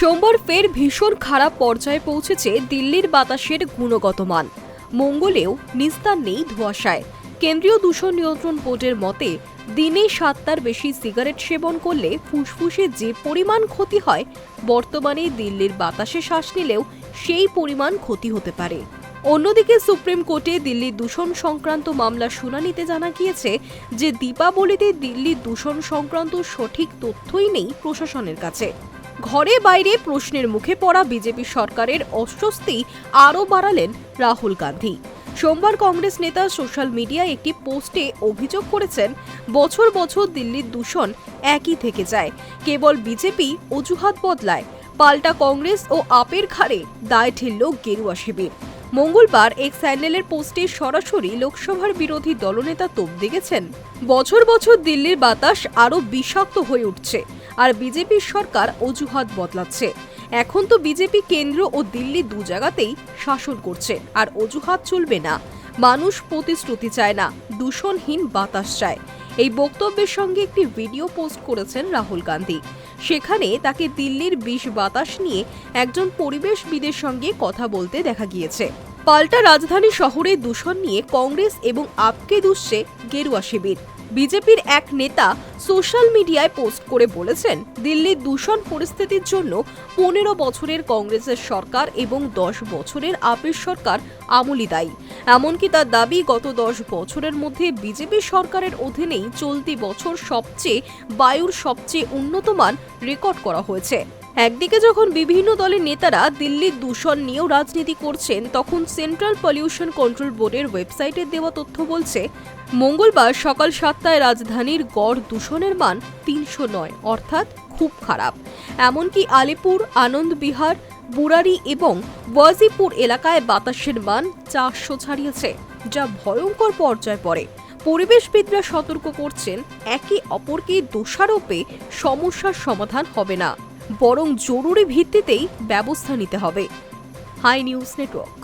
সোমবার ফের ভীষণ খারাপ পর্যায়ে পৌঁছেছে দিল্লির বাতাসের গুণগত মান মঙ্গলেও নিস্তার নেই ধোঁয়াশায়। কেন্দ্রীয় দূষণ নিয়ন্ত্রণ বোর্ডের মতে, দিনে সাতটার বেশি সিগারেট সেবন করলে ফুসফুসে যে পরিমাণ ক্ষতি হয়, বর্তমানে দিল্লির বাতাসে শ্বাস নিলেও সেই পরিমাণ ক্ষতি হতে পারে। অন্যদিকে সুপ্রিম কোর্টে দিল্লি দূষণ সংক্রান্ত মামলা শুনানিতে জানা গিয়েছে যে দীপাবলিতে দিল্লি দূষণ সংক্রান্ত সঠিক তথ্যই নেই প্রশাসনের কাছে। ঘরে বাইরে প্রশ্নের মুখে পড়া বিজেপি সরকারের অস্বস্তি আরও বাড়ালেন রাহুল গান্ধী। সোমবার কংগ্রেস নেতা সোশ্যাল মিডিয়ায় একটি পোস্টে অভিযোগ করেছেন, বছর বছর দিল্লির দূষণ একই থেকে যায়, কেবল বিজেপি অজুহাত বদলায়, পাল্টা কংগ্রেস ও আপের ঘাড়ে দায় ঠেলল গেরুয়া শিবির। মঙ্গলবার এক স্যান্ডেলের পোস্টে সরাসরি লোকসভার বিরোধী দলনেতা তোপ দেখেছেন বছর বছর দিল্লির বাতাস আরও বিষাক্ত হয়ে উঠছে। আর বিজেপির সরকার অজুহাত বদলাচ্ছে। এখন তো বিজেপি কেন্দ্র ও দিল্লি দু জায়গাতেই শাসন করছে, আর অজুহাত চলবে না। মানুষ প্রতিশ্রুতি চায় না, দূষণহীন বাতাস চায়। এই বক্তব্যের সঙ্গে একটি ভিডিও পোস্ট করেছেন রাহুল গান্ধী। সেখানে তাকে দিল্লির বিষ বাতাস নিয়ে একজন পরিবেশবিদের সঙ্গে কথা বলতে দেখা গিয়েছে। পাল্টা রাজধানী শহরে দূষণ নিয়ে কংগ্রেস এবং আপকে দুষছে গেরুয়া শিবির। বিজেপির এক নেতা সোশ্যাল মিডিয়ায় পোস্ট করে বলেছেন, দিল্লির দূষণ পরিস্থিতির জন্য পনেরো বছরের কংগ্রেসের সরকার এবং দশ বছরের আপের সরকার আমলি দায়ী। এমনকি তার দাবি, গত দশ বছরের মধ্যে বিজেপি সরকারের অধীনেই চলতি বছর সবচেয়ে, বায়ুর সবচেয়ে উন্নত মান রেকর্ড করা হয়েছে। একদিকে যখন বিভিন্ন দলের নেতারা দিল্লির দূষণ নিয়েও রাজনীতি করছেন, তখন সেন্ট্রাল পলিউশন কন্ট্রোল বোর্ডের ওয়েবসাইটে দেওয়া তথ্য বলছে, মঙ্গলবার সকাল সাতটায় রাজধানীর গড় দূষণের মান তিনশো নয়, অর্থাৎ খুব খারাপ। এমনকি আলিপুর, আনন্দ বিহার, বুরারি এবং ওয়াজিপুর এলাকায় বাতাসের মান চারশো ছাড়িয়েছে, যা ভয়ঙ্কর পর্যায়ে পড়ে। পরিবেশবিদরা সতর্ক করছেন, একে অপরকে দোষারোপে সমস্যার সমাধান হবে না। বরং জরুরি ভিত্তিতেই ব্যবস্থা নিতে হবে। Hi news network.